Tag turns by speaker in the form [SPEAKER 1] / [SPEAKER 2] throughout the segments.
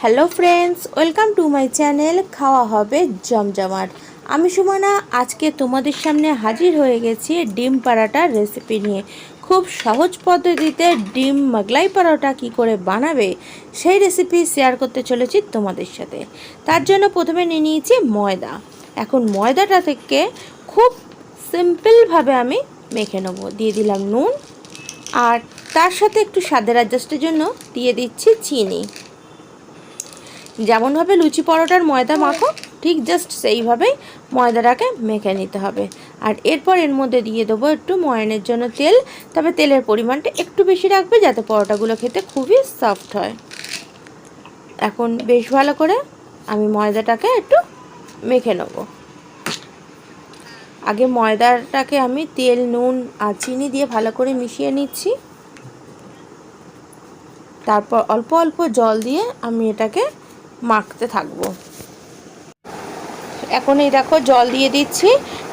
[SPEAKER 1] Hello friends welcome to my channel খাওয়া হবে জমজমাট। আমি সুমনা, আজকে তোমাদের সামনে হাজির হয়ে গেছি ডিম পারাটার রেসিপি নিয়ে। খুব সহজ পদ্ধতিতে ডিম মাগলাই পরোটা কি করে বানাবে, সেই রেসিপি শেয়ার করতে চলেছি তোমাদের সাথে। তার জন্য প্রথমে নিয়ে নিয়েছি ময়দা। এখন ময়দাটা থেকে খুব সিম্পলভাবে আমি মেখে নেব। দিয়ে দিলাম নুন, আর তার সাথে একটু স্বাদের অ্যাডজাস্টের জন্য দিয়ে দিচ্ছি চিনি। যেমনভাবে লুচি পরোটার ময়দা মাখো, ঠিক জাস্ট সেইভাবেই ময়দাটাকে মেখে নিতে হবে। আর এরপর এর মধ্যে দিয়ে দেবো একটু ময়নের জন্য তেল, তবে তেলের পরিমাণটা একটু বেশি রাখবে যাতে পরোটাগুলো খেতে খুবই সফট হয়। এখন বেশ ভালো করে আমি ময়দাটাকে একটু মেখে নেব। আগে ময়দাটাকে আমি তেল, নুন আর চিনি দিয়ে ভালো করে মিশিয়ে নিচ্ছি। তারপর অল্প অল্প জল দিয়ে আমি এটাকে মাখতে থাকব। এখন এই দেখো জল দিয়ে দিচ্ছি।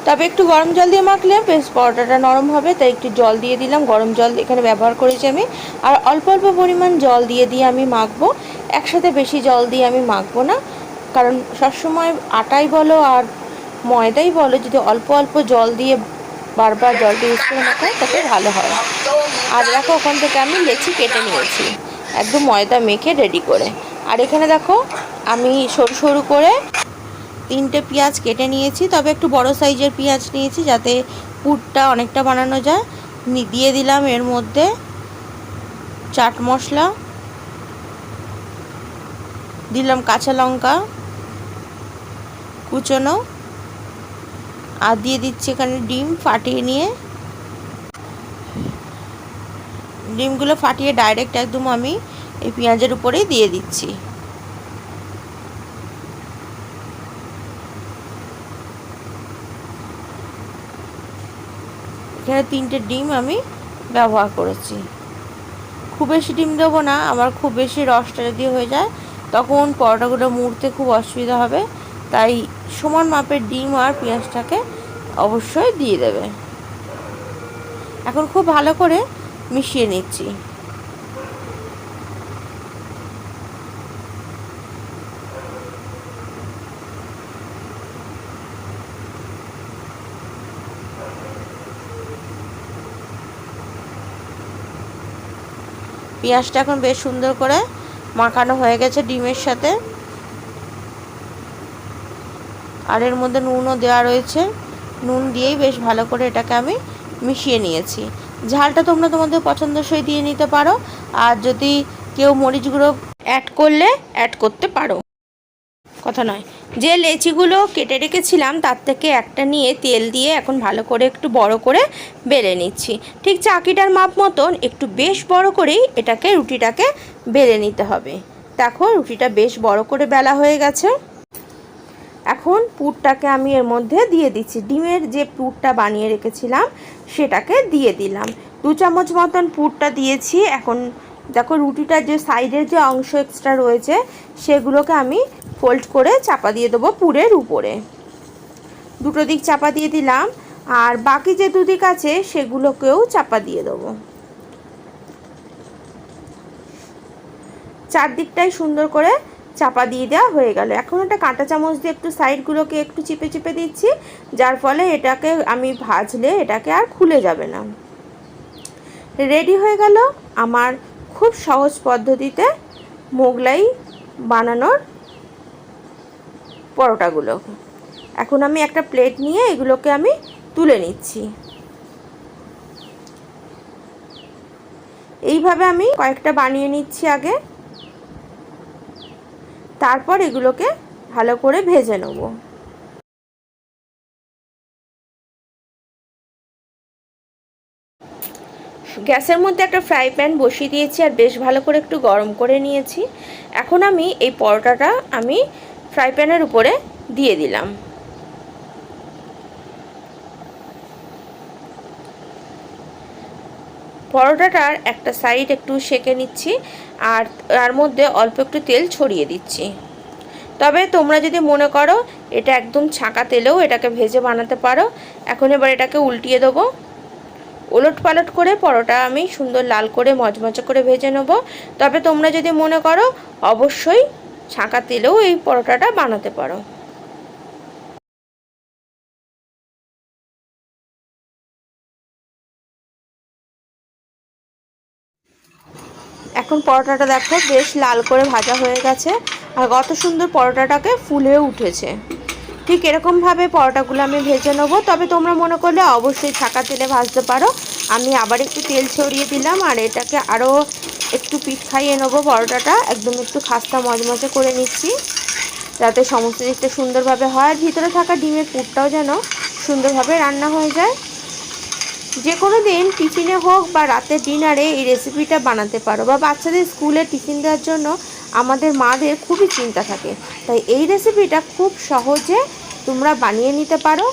[SPEAKER 1] তবে একটু গরম জল দিয়ে মাখলে বেশ পরোটাটা নরম হবে, তাই একটু জল দিয়ে দিলাম। গরম জল এখানে ব্যবহার করেছি আমি। আর অল্প অল্প পরিমাণ জল দিয়ে দিয়ে আমি মাখবো। একসাথে বেশি জল দিয়ে আমি মাখবো না। কারণ সবসময় আটাই বলো আর ময়দাই বলো, যদি অল্প অল্প জল দিয়ে বারবার জলটা ইউজ করে মাখায় তাতে ভালো হয়। আর দেখো ওখান থেকে আমি লেচি কেটে নিয়েছি। একদম ময়দা মেখে রেডি করে। আর এখানে দেখো, আমি সরু সরু করে তিনটে পেঁয়াজ কেটে নিয়েছি, তবে একটু বড় সাইজের পেঁয়াজ নিয়েছি যাতে পুরটা অনেকটা বানানো যায়। দিয়ে দিলাম এর মধ্যে চাট মশলা, দিলাম কাঁচা লঙ্কা কুচনো, আর দিয়ে দিচ্ছি এখানে ডিম ফাটিয়ে নিয়ে। ডিমগুলো ফাটিয়ে ডাইরেক্ট একদম আমি এই পেঁয়াজের উপরেই দিয়ে দিচ্ছি। এখানে তিনটে ডিম আমি ব্যবহার করেছি। খুব বেশি ডিম দেবো না, আমার খুব বেশি রসটা যদি হয়ে যায়, তখন পরোটাগুলো মুড়তে খুব অসুবিধা হবে, তাই সমান মাপের ডিম আর পেঁয়াজটাকে অবশ্যই দিয়ে দেবে। এখন খুব ভালো করে মিশিয়ে নিচ্ছি। পেঁয়াজটা এখন বেশ সুন্দর করে মাখানো হয়ে গেছে ডিমের সাথে। আর এর মধ্যে নুনও দেওয়া রয়েছে। নুন দিয়েই বেশ ভালো করে এটাকে আমি মিশিয়ে নিয়েছি। ঝালটা তোমরা তোমাদের পছন্দসই দিয়ে নিতে পারো। আর যদি কেউ মরিচ গুঁড়ো অ্যাড করলে অ্যাড করতে পারো। কথা নয়। যে লেচিগুলো কেটে রেখেছিলাম, তার থেকে একটা নিয়ে তেল দিয়ে এখন ভালো করে একটু বড় করে বেলে নিচ্ছি। ঠিক চাকিটার মাপ মতন একটু বেশ বড় করেই এটাকে, রুটিটাকে বেলে নিতে হবে। দেখো, রুটিটা বেশ বড় করে বেলা হয়ে গেছে। এখন পুরটাকে আমি এর মধ্যে দিয়ে দিচ্ছি। ডিমের যে পুরটা বানিয়ে রেখেছিলাম, সেটাকে দিয়ে দিলাম। দু চামচ মতন পুরটা দিয়েছি। এখন দেখো, রুটিটার যে সাইডের যে অংশ এক্সট্রা রয়েছে, সেগুলোকে আমি ফোল্ড করে চাপা দিয়ে দেবো পুরের উপরে। দুটো দিক চাপা দিয়ে দিলাম, আর বাকি যে দুদিক আছে সেগুলোকেও চাপা দিয়ে দেবো। চারদিকটাই সুন্দর করে চাপা দিয়ে দেওয়া হয়ে গেল। এখন একটা কাঁটা চামচ দিয়ে একটু সাইডগুলোকে একটু চিপে চিপে দিচ্ছি, যার ফলে এটাকে আমি ভাজলে এটাকে আর খুলে যাবে না। রেডি হয়ে গেল আমার খুব সহজ পদ্ধতিতে মোগলাই বানানোর পরোটাগুলো। এখন আমি একটা প্লেট নিয়ে এগুলোকে আমি তুলে নিচ্ছি। এইভাবে আমি কয়েকটা বানিয়ে নিচ্ছি আগে। তারপর এগুলোকে ভালো করে ভেজে নেব। গ্যাসের মধ্যে একটা ফ্রাই প্যান বসিয়ে দিয়েছি আর বেশ ভালো করে একটু গরম করে নিয়েছি। এখন আমি এই পরোটাটা আমি ফ্রাই প্যানের উপরে দিয়ে দিলাম। পরোটাটার একটা সাইড একটু সেকে নিচ্ছি আর তার মধ্যে অল্প একটু তেল ছড়িয়ে দিচ্ছি। তবে তোমরা যদি মনে করো এটা একদম ছাঁকা তেলেও এটাকে ভেজে বানাতে পারো, এখন এবার এটাকে উল্টিয়ে দেবো। ওলট পালট করে পরোটা আমি সুন্দর লাল করে মচমচে করে ভেজে নেব। তবে তোমরা যদি মনে করো, অবশ্যই ছাঁকা তেলেও এই পরোটাটা বানাতে পারো। এখন পরোটাটা দেখো বেশ লাল করে ভাজা হয়ে গেছে আর কত সুন্দর পরোটাটাকে ফুলে উঠেছে। ঠিক এরকমভাবে পরোটাগুলো আমি ভেজে নেব, তবে তোমরা মনে করলে অবশ্যই ছাকা তেলে ভাজতে পারো। আমি আবার একটু তেল ছড়িয়ে দিলাম আর এটাকে আরও একটু পিঠ খাইয়ে নেব পরোটাটা। একদম একটু খাস্তা মজমজে করে নিচ্ছি। যাতে সমস্ত দিকটা সুন্দরভাবে হয়। আর ভিতরে থাকা ডিমের পুরটাও যেন সুন্দরভাবে রান্না হয়ে যায়। যে কোনো দিন টিফিনে হোক বা রাতের ডিনারে এই রেসিপিটা বানাতে পারো বা বাচ্চাদের স্কুলে টিফিন দেওয়ার জন্য আমাদের মাদের খুবই চিন্তা থাকে। তাই এই রেসিপিটা খুব সহজে তোমরা বানিয়ে নিতে পারো।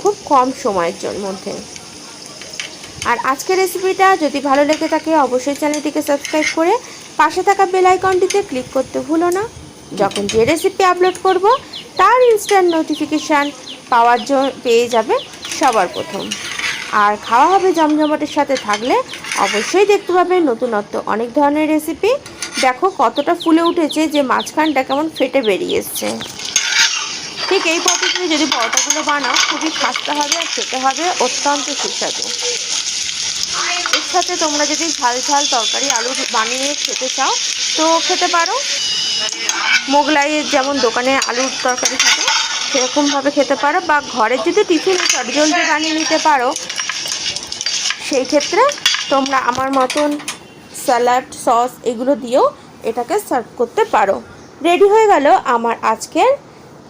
[SPEAKER 1] খুব কম সময়ের মধ্যে। আর আজকের রেসিপিটা যদি ভালো লেগে থাকে, অবশ্যই চ্যানেলটিকে সাবস্ক্রাইব করে পাশে থাকা বেল আইকনটিতে ক্লিক করতে ভুলো না। যখন যে রেসিপি আপলোড করব, তার ইনস্ট্যান্ট নোটিফিকেশান পাওয়ার জন্য পেয়ে যাবে সবার প্রথম। আর খাওয়া হবে জমজমাটের সাথে থাকলে অবশ্যই দেখতে পাবে নতুনত্ব অনেক ধরনের রেসিপি দেখো কতটা ফুলে উঠেছে যে মাঝখানটা কেমন ফেটে বেরিয়ে এসছে। ঠিক এই পদ্ধতিতে যদি পরোটাগুলো বানাও, খুবই খাস্তা হবে আর খেতে হবে অত্যন্ত সুস্বাদু। সাথে তোমরা যদি ঝাল ঝাল তরকারি, আলু বানিয়ে খেতে চাও, তো খেতে পারো। মোগলাইয়ের যেমন দোকানে আলুর তরকারি থাকে, সেরকমভাবে খেতে পারো। বা ঘরে যদি টিফিনে চটজলদি বানিয়ে নিতে পারো, সেই ক্ষেত্রে তোমরা আমার মতন স্যালাড, সস এগুলো দিয়েও এটাকে সার্ভ করতে পারো। রেডি হয়ে গেল আমার আজকের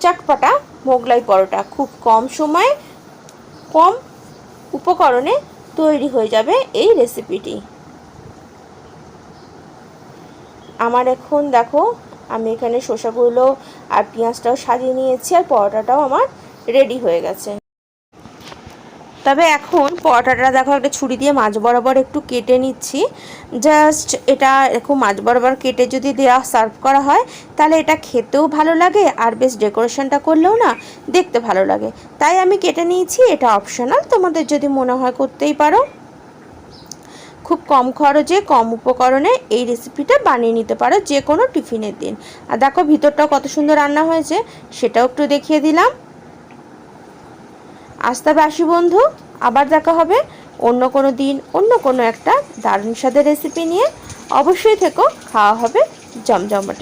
[SPEAKER 1] চটপটা মোগলাই পরোটা। খুব কম সময়, কম উপকরণে তৈরি হয়ে যাবে এই রেসিপিটি আমার এখন দেখো, আমি এখানে শসাগুলো আর পেঁয়াজটাও সাজিয়ে নিয়েছি আর পরোটাটাও আমার রেডি হয়ে গেছে। তবে এখন পরোটাটা দেখো একটা ছুরি দিয়ে মাছ বরাবর একটু কেটে নিচ্ছি। জাস্ট এটা এরকম মাছ বরাবর কেটে যদি দেওয়া সার্ভ করা হয়, তাহলে এটা খেতেও ভালো লাগে আর বেশ ডেকোরেশনটা করলেও না দেখতে ভালো লাগে। তাই আমি কেটে নিয়েছি, এটা অপশনাল তোমাদের যদি মনে হয় করতেই পারো। খুব কম খরচে, কম উপকরণে এই রেসিপিটা বানিয়ে নিতে পারো যে কোনো টিফিনের দিন। আর দেখো ভিতরটাও কত সুন্দর রান্না হয়েছে, সেটাও একটু দেখিয়ে দিলাম। আস্তে বাসি বন্ধু, আবার দেখা হবে। অন্য কোনো দিন, অন্য কোনো একটা দারুণ স্বাদের রেসিপি নিয়ে। অবশ্যই থেকো, খাওয়া হবে জমজমাটে।